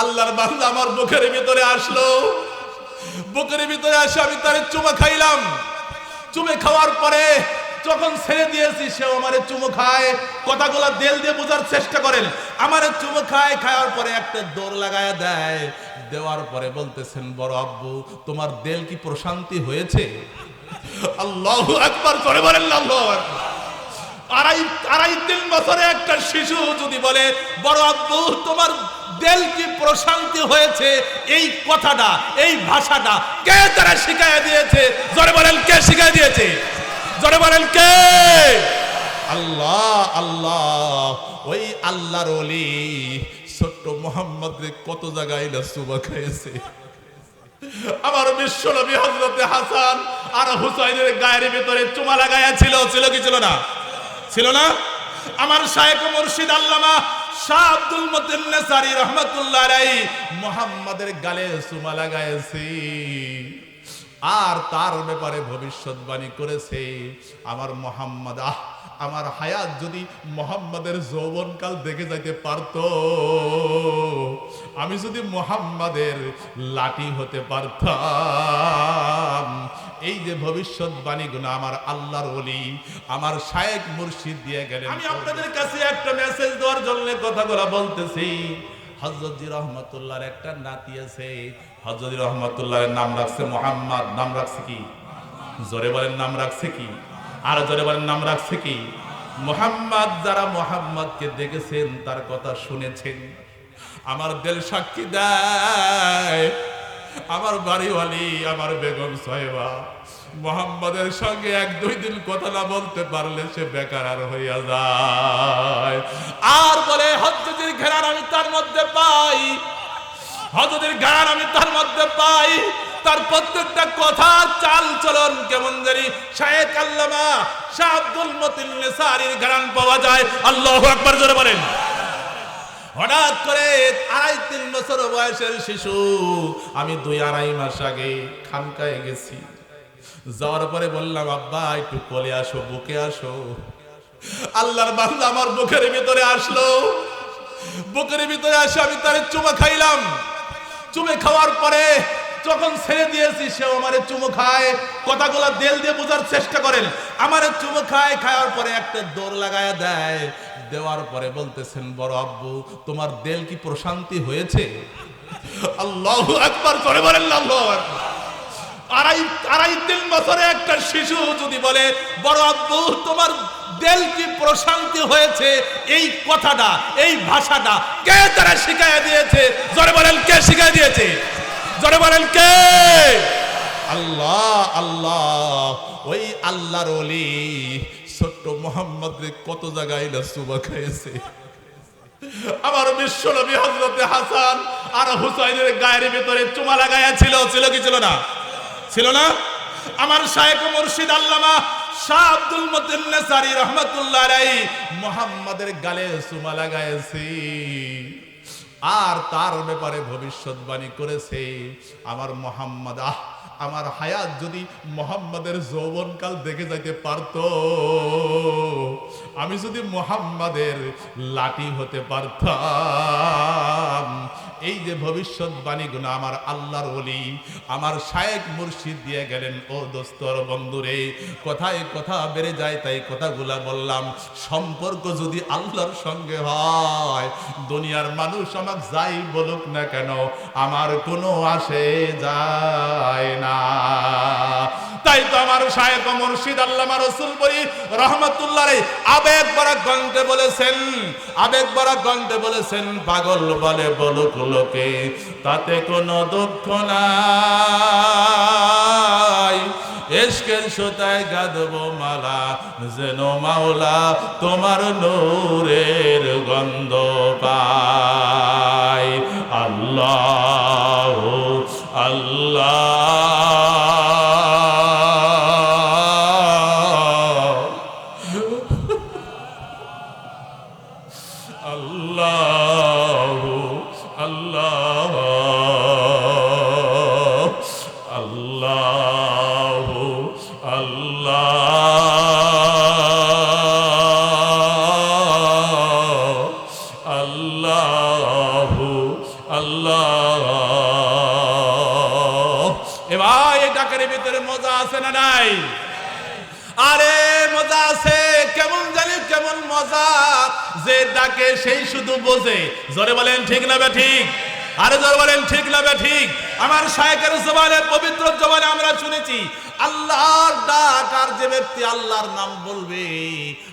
আল্লাহর বান্দা আমার বুকের ভিতরে আসলো। বুকের ভিতরে আসে আমি তার চুমা খাইলাম। চুমে খাওয়ার পরে যখন ছেড়ে দিয়েছি, সেও আমারে চুমো খায়। কথাগুলো দেল দিয়ে বোঝার চেষ্টা করেন। আমারে চুমো খায়, খাওয়ার পরে একটা দৌড় লাগায় দেয়। দেওয়ার পরে বলতেছেন, বড় আব্বু, তোমার দেল কি প্রশান্তি হয়েছে? আল্লাহ একবার করে বলেন আল্লাহ আড়াই আড়াই, তিন বছরে একটা শিশু যদি বলে, বড় আব্বু, তোমার দেল কি প্রশান্তি হয়েছে? এই কথাটা, এই ভাষাটা কে তারা শিখাই দিয়েছে? জরে বলেন, কে শিখাই দিয়েছে? জরে বলেন, কে? আল্লাহ আল্লাহ, ওই আল্লাহর ওলি ছোট্ট মোহাম্মদ কত জায়গায় সুবা খাইছে? আমার বিশ্ব নবী হজরতে হাসান আর হুসাইনের গায়ের ভিতরে চুমা লাগাইয়া ছিল ছিল কি ছিল না? ছিল না? আমার শায়েখ মুর্শিদ আল্লামা শাহ আব্দুল মতিন নেসারি রহমাতুল্লাহ আলাইহি মুহাম্মাদের গালে চুমা লাগাইছে। আর তার ব্যাপারে ভবিষ্যৎবাণী করেছে আমার মোহাম্মদ। আহ, আমার হায়াত যদি মোহাম্মদের যৌবনকাল দেখে যাইতে পারত, আমি যদি মোহাম্মদের লাঠি হতে পারতাম। এই যে ভবিষ্যৎবাণীগুলো আমার আল্লাহর ওলি আমার শায়েক মুর্শিদ দিয়ে গেলেন আমি আপনাদের কাছে একটা মেসেজ দেওয়ার জন্য কথাগুলো বলতেছি। হজরতজি রহমতুল্লাহর একটা নাতি আছে। হজরত রহমতুল্লাহর নাম রাখছে মোহাম্মদ। নাম রাখছে কি? জোরে বলেন নাম রাখছে কি? আর জোরে বলেন নাম রাখছে কি? মোহাম্মদ যারা মোহাম্মদকে দেখেছেন তার কথা শুনেছেন। আমার দেল সাক্ষী দেয়। আমার বাড়িওয়ালি, আমার বেগম সাহেবা, মোহাম্মদের সঙ্গে এক দুই দিন কথা না বলতে পারলে সে বেকার আর হইয়া যায়। আর বলে হজ্জের ঘেরার আমি তার মধ্যে পাই। হজরতের গান আমি তার মধ্যে পাই। তার প্রত্যেকটা কথা চাল চলন কেমন জানি শায়েক আল্লামা শাহ আব্দুল মতিন নেসারির গান পাওয়া যায়। আল্লাহু আকবার জোরে বলেন। হঠাৎ করে আড়াই তিন বছর বয়সের শিশু, আমি দুই আড়াই মাস আগে খানকায় গেছি। যাওয়ার পরে বললাম, আব্বা, একটু কোলে আসো, বুকে আসো। আল্লাহর বান্দা আমার বুকের ভিতরে আসলো। বুকের ভিতরে আসে আমি তার চুমা খাইলাম। চুমে খাওয়ার পরে যখন ছেড়ে দিয়েছি, সেও আমারে চুমো খায়। কথাগুলো দেল দিয়ে বোঝার চেষ্টা করেন। আমারে চুমো খায়, খাওয়ার পরে একটা দৌড় লাগায় দেয়। দেওয়ার পরে বলতেছেন, বড় আব্বু, তোমার দেল কি প্রশান্তি হয়েছে? আল্লাহ একবার করে বলেন আল্লাহ আড়াই আড়াই, তিন বছরে একটা শিশু যদি বলে, বড় আব্বু, তোমার দেল কি প্রশান্তি হয়েছে? এই কথাটা, এই ভাষাটা কে তারা শিখাই দিয়েছে? জোরে বলেন, কে শিখাই দিয়েছে? জোরে বলেন কে? আল্লাহ আল্লাহ, ওই আল্লাহর ওলি, ছোট্ট মোহাম্মদ কত জায়গায় না সুবা খাইছে। আমার বিশ্ব নবী হজরতে হাসান আর হুসাইনের গায়ের ভিতরে চুমা লাগাইয়া ছিল ছিল কি ছিল না? ছিল না? আমার শায়েখ মুর্শিদ আল্লামা শাহ আব্দুল মতিন নেসারি রহমাতুল্লাহ আলাইহি মুহাম্মাদের গালে চুমা লাগাইছে। আর তার ব্যাপারে ভবিষ্যৎবাণী করেছে আমার মোহাম্মদ। আহ, আমার হায়াত যদি মোহাম্মদের যৌবনকাল দেখে যাইতে পারত, আমি যদি মোহাম্মদের লাঠি হতে পারতাম। এই যে ভবিষ্যৎবাণীগুলো আমার আল্লাহর ওলি, আমার শায়েক মুর্শিদ দিয়ে গেলেন, ও দোস্তর বন্ধুরে, কথায় কথা বেড়ে যায় তাই কথাগুলা বললাম। সম্পর্ক যদি আল্লাহর সঙ্গে হয়, দুনিয়ার মানুষ আমার যাই বলুক না কেন, আমার কোনো আসে যায় না। তাই তো আমার শায়েক মুর্শিদ আল্লামা রসুল বলি, রহমতুল্লাহ আবেগ বড় কণ্ঠে বলেছেন, আবেগ বড় কণ্ঠে বলেছেন, পাগল বলে বলুক লোকে, তাতে কোনো দুঃখ নাই। এসকের সোতায় গাদব মালা, যেন মাওলা তোমার নূরের গন্ধ পা আল্লাহ। এবার এই ডাকের ভিতরে মজা আছে না নাই? আরে মজা আছে, কেমন জানি কেমন মজা। যে ডাকে সেই শুধু বোঝে। জোরে বলেন, ঠিক না ঠিক? আরে জোরে বলেন, ঠিক না ঠিক? আমার শায়কের জবানে, পবিত্র জবানে আমরা শুনেছি আল্লাহর ডাক আর যে ব্যক্তি আল্লাহর নাম বলবে,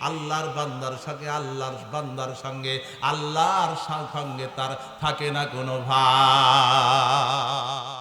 আল্লাহর বান্দার সাথে আল্লাহর বান্দার সঙ্গে, আল্লাহর সঙ্গে তার থাকে না কোনো ভাই